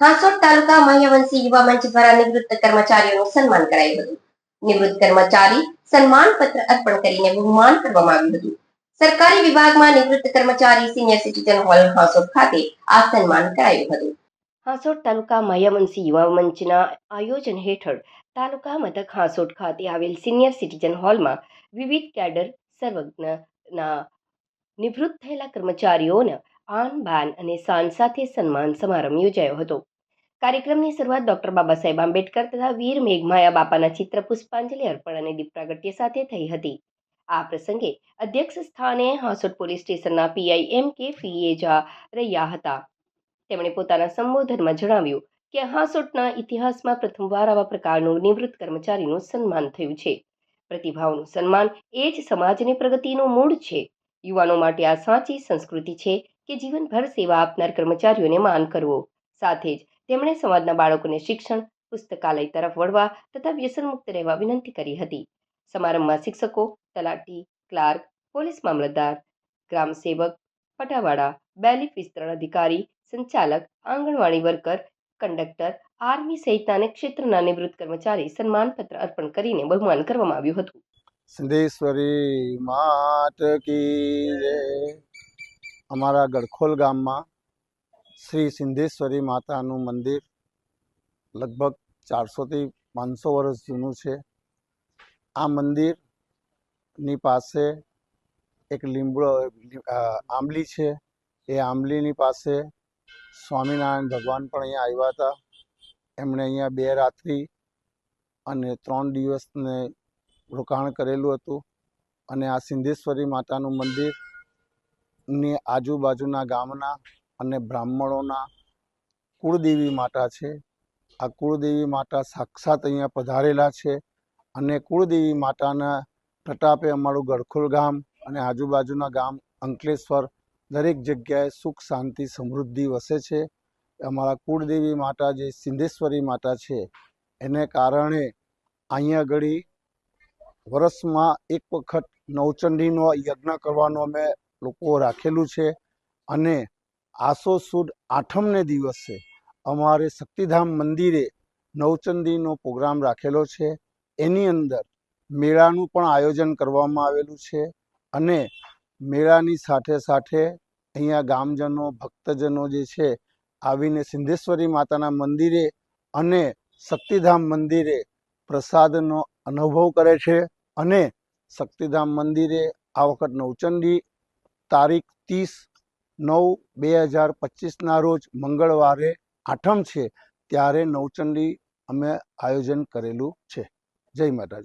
હાંસોટ તાલુકા મહ્યવંશી યુવા મંચ દ્વારા નિવૃત્ત કર્મચારીઓનું સન્માન કરાયું હતું. નિવૃત્ત કર્મચારી સન્માન પત્ર અર્પણ કરીને બહુમાન કરવામાં આવ્યું હતું. સરકારી વિભાગમાં નિવૃત્ત કર્મચારી સિનિયર સિટીઝન હોલ હાંસોટ ખાતે આ સન્માન કરાયું હતું. હાંસોટ તાલુકા મહ્યવંશી યુવા મંચના આયોજન હેઠળ તાલુકા મથક હાંસોટ ખાતે આવેલ સિનિયર સિટીઝન હોલમાં વિવિધ કેડર, સર્વજ્ઞના નિવૃત્ત થયેલા કર્મચારીઓના આન, બાન અને શાન સાથે સન્માન સમારંભ યોજાયો હતો. કાર્યક્રમની શરૂઆત ડોક્ટર બાબા સાહેબ આંબેડકર તથા વીર મેઘમાયા બાપાના ચિત્ર પુષ્પાંજલિ અર્પણ અને દીપ પ્રાગટ્ય સાથે થઈ હતી. આ પ્રસંગે અધ્યક્ષ સ્થાને હાંસોટ પોલીસ સ્ટેશનના પીઆઈ એમ કે ફિયેજા રહ્યા હતા. તેમણે પોતાના સંબોધનમાં જણાવ્યું કે હાંસોટના ઇતિહાસમાં પ્રથમવાર આવા પ્રકારનું નિવૃત્ત કર્મચારીનું સન્માન થયું છે. પ્રતિભાવનું સન્માન એ જ સમાજની પ્રગતિનું મૂળ છે. યુવાનો માટે આ સાચી સંસ્કૃતિ છે કે જીવનભર સેવા આપનાર કર્મચારીઓને માન કરવો. સાથે જ તેમણે સમાજના બાળકોને શિક્ષણ, પુસ્તકાલય તરફ વળવા તથા વ્યસનમુક્ત રહેવા વિનંતી કરી હતી. સમારંભમાં શિક્ષકો, તલાટી, ક્લાર્ક, પોલીસ મામલતદાર, ગ્રામ સેવક, પટાવાળા બેલીફ વિસ્તરણ અધિકારી, સંચાલક, આંગણવાડી વર્કર, કંડક્ટર, આર્મી સહિતના ક્ષેત્રના નિવૃત્ત કર્મચારી સન્માનપત્ર અર્પણ કરીને બહુમાન કરવામાં આવ્યું હતું. સિદ્ધેશ્વરી માત કી અમારા ગડખોલ ગામમાં શ્રી સિંધેશ્વરી માતાનું મંદિર લગભગ ચારસોથી પાંચસો વર્ષ જૂનું છે. આ મંદિરની પાસે એક લીમડો આંબલી છે. એ આંબલીની પાસે સ્વામિનારાયણ ભગવાન પણ અહીંયા આવ્યા હતા. એમણે અહીંયા બે રાત્રિ અને ત્રણ દિવસને રોકાણ કરેલું હતું અને આ સિંધેશ્વરી માતાનું મંદિર ની આજુબાજુના ગામના અને બ્રાહ્મણોના કુળદેવી માતા છે. આ કુળદેવી માતા સાક્ષાત અહીંયા પધારેલા છે અને કુળદેવી માતાના પ્રતાપે અમારું ગડખોલ ગામ અને આજુબાજુના ગામ અંકલેશ્વર દરેક જગ્યાએ સુખ, શાંતિ, સમૃદ્ધિ વસે છે. અમારા કુળદેવી માતા જે સિંધેશ્વરી માતા છે, એને કારણે અહીંયા આગળ વર્ષમાં એક વખત નવચંડીનો યજ્ઞ કરવાનો અમે લોકો રાખેલું છે અને આસો સુદ આઠમને દિવસે અમારે શક્તિધામ મંદિરે નવચંડીનો પ્રોગ્રામ રાખેલો છે. એની અંદર મેળાનું પણ આયોજન કરવામાં આવેલું છે અને મેળાની સાથે સાથે અહીંયા ગામજનો, ભક્તજનો જે છે આવીને સિંધેશ્વરી માતાના મંદિરે અને શક્તિધામ મંદિરે પ્રસાદનો અનુભવ કરે છે અને શક્તિધામ મંદિરે આ વખત નવચંડી તારીખ ત્રીસ નવ બે હજાર પચીસના રોજ મંગળવારે આઠમ છે, ત્યારે નવચંડી અમે આયોજન કરેલું છે. જય માતાજી.